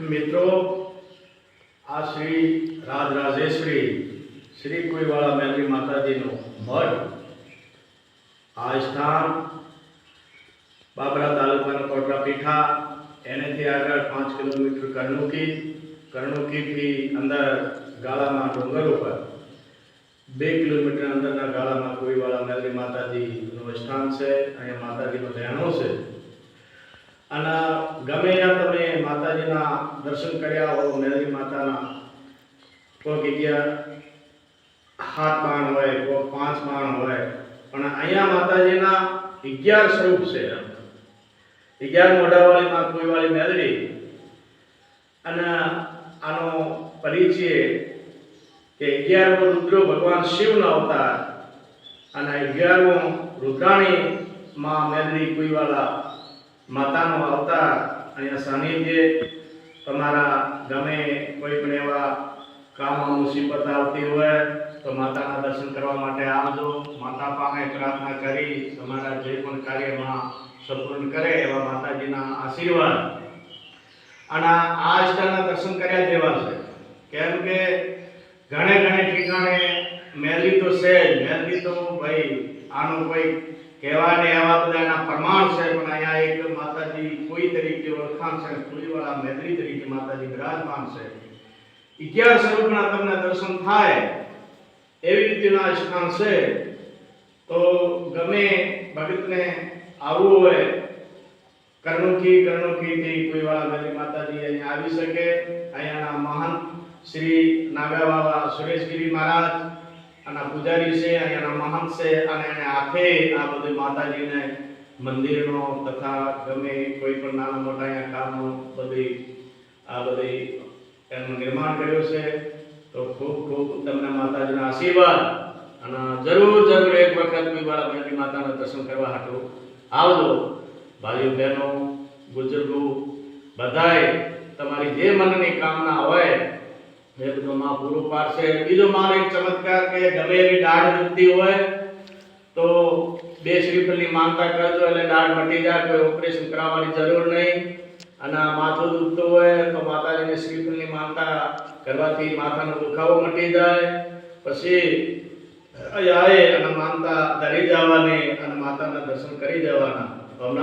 મિત્રો આ શ્રી રાજરાજેશ્વરી શ્રી કુઈવાળા મેલરી માતાજીનું મઠ આ સ્થાન બાબરા તાલુકાના કોટડા પીઠા એનેથી આગળ પાંચ કિલોમીટર કરણુકી કરણુકીથી અંદર ગાળામાં ડુંગર ઉપર બે કિલોમીટર અંદરના ગાળામાં કુઈવાળા મેલરી માતાજીનું સ્થાન છે, અહીંયા માતાજીનો રહેણો છે. અને ગમે ત્યાં તમે માતાજીના દર્શન કર્યા હો મેલરી માતાના કોઈક જગ્યા સાત માણ હોય કોઈ પાંચ માણ હોય, પણ અહીંયા માતાજીના અગિયાર સ્વરૂપ છે. અગિયાર મોઢાવાળી માં કોઈવાળી મેલડી, અને આનો પરિચય કે અગિયારમો રુદ્ર ભગવાન શિવનો અવતાર અને અગિયારમો રુદ્રાણી માં મેલડી કોઈવાળા માતાનો અવતાર અહીંયા સાનિધ્ય તમારા ગમે કોઈ પણ એવા કામમાં મુસીબત આવતી હોય, તો માતાના દર્શન કરવા માટે આવજો. માતા પાસે પ્રાર્થના કરી તમારા જે પણ કાર્યમાં સપૂર્ણ કરે એવા માતાજીના આશીર્વાદ. અને આ દર્શન કર્યા જેવા છે. કેમ કે ઘણે ઘણે ઠેકાણે મેલી તો છે જ. મેલી તો ભાઈ આનું કોઈ કહેવા ને એવા બધા એના પ્રમાણ છે, પણ અહીંયા એક માતાજી કોઈ તરીકે ઓળખાણ છે ફૂલીવાળા મેદરી તરીકે માતાજી બિરાજમાન છે. અગિયાર સ્વરૂપના તમને દર્શન થાય એવી રીતેના સ્થાન છે. તો ગમે ભગતને આવવું હોય, કર્ણુખી કર્ણુખીથી કોઈવાળા મેદરી માતાજી અહીંયા આવી શકે. અહીંયાના મહાન શ્રી નાગા બાબા સુરેશગીરી મહારાજ અને પૂજારી છે, અહીંયાના મહંત છે અને એને હાથે આ બધું માતાજીને મંદિરનો તથા ગમે કોઈ પણ નાના મોટા અહીંયા કામનો બધી, આ બધી એનું નિર્માણ કર્યું છે. તો ખૂબ ખૂબ તમને માતાજીના આશીર્વાદ. અને જરૂર જરૂર એક વખત મેરી માતાના દર્શન કરવા હાટું આવજો. ભાઈઓ, બહેનો બુજુર્ગો બધાએ તમારી જે મનની કામના હોય, એ બધું માં પૂરું પાડશે. બીજો મારો એક ચમત્કાર કે ગમે એવી દાઢ દુખતી હોય તો બે શ્રીફળની માનતા કરજો એટલે દાળ મટી જાય, કોઈ ઓપરેશન કરાવવાની જરૂર નહીં. અને માથું દુખતું હોય તો માતાજીને શ્રીફળની માનતા કરવાથી માથાનો દુખાવો મટી જાય. પછી આવે અને માનતા ધરી જવાની અને માતાના દર્શન કરી જવાના. ઓમ